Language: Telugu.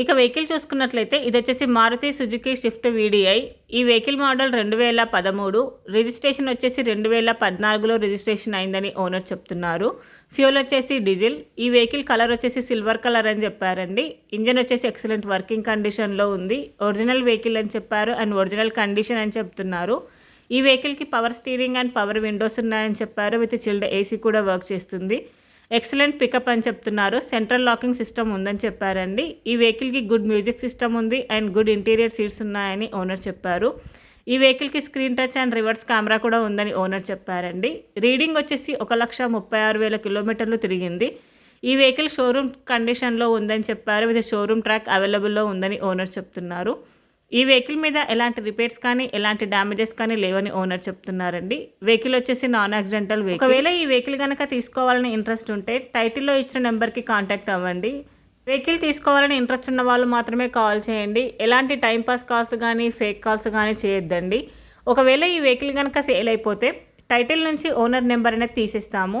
ఇక వెహికల్ చూసుకున్నట్లయితే ఇది వచ్చేసి మారుతి సుజుకి షిఫ్ట్ వీడిఐ. ఈ వెహికల్ మోడల్ రెండు వేల పదమూడు రిజిస్ట్రేషన్ వచ్చేసి రెండు వేల పద్నాలుగులో రిజిస్ట్రేషన్ అయిందని ఓనర్ చెప్తున్నారు. ఫ్యూల్ వచ్చేసి డీజిల్. ఈ వెహికల్ కలర్ వచ్చేసి సిల్వర్ కలర్ అని చెప్పారండి. ఇంజన్ వచ్చేసి ఎక్సలెంట్ వర్కింగ్ కండిషన్లో ఉంది. ఒరిజినల్ వెహికల్ అని చెప్పారు అండ్ ఒరిజినల్ కండిషన్ అని చెప్తున్నారు. ఈ వెహికల్కి power steering and power windows ఉన్నాయని చెప్పారు. విత్ చిల్డ్ ఏసీ కూడా వర్క్ చేస్తుంది. ఎక్సలెంట్ పికప్ అని చెప్తున్నారు. సెంట్రల్ లాకింగ్ సిస్టమ్ ఉందని చెప్పారండి. ఈ వెహికల్కి గుడ్ మ్యూజిక్ సిస్టమ్ ఉంది అండ్ గుడ్ ఇంటీరియర్ సీట్స్ ఉన్నాయని ఓనర్ చెప్పారు. ఈ వెహికల్కి screen touch and reverse camera కూడా ఉందని ఓనర్ చెప్పారండి. రీడింగ్ వచ్చేసి ఒక లక్ష ముప్పై ఆరు వేల కిలోమీటర్లు తిరిగింది. ఈ వెహికల్ షోరూమ్ కండిషన్లో ఉందని చెప్పారు. విత్ షోరూమ్ ట్రాక్ అవైలబుల్లో ఉందని ఓనర్ చెప్తున్నారు. ఈ వెహికల్ మీద ఎలాంటి రిపేర్స్ కానీ ఎలాంటి డ్యామేజెస్ కానీ లేవని ఓనర్ చెప్తున్నారండి. వెహికల్ వచ్చేసి నాన్ యాక్సిడెంటల్ వెహికల్. ఒకవేళ ఈ వెహికల్ కనుక తీసుకోవాలని ఇంట్రెస్ట్ ఉంటే టైటిల్లో ఇచ్చిన నెంబర్కి కాంటాక్ట్ అవ్వండి. వెహికల్ తీసుకోవాలని ఇంట్రెస్ట్ ఉన్న వాళ్ళు మాత్రమే కాల్ చేయండి. ఎలాంటి టైంపాస్ కాల్స్ కానీ ఫేక్ కాల్స్ కానీ చేయొద్దండి. ఒకవేళ ఈ వెహికల్ కనుక సేల్ అయిపోతే టైటిల్ నుంచి ఓనర్ నెంబర్ అనేది తీసిస్తాము.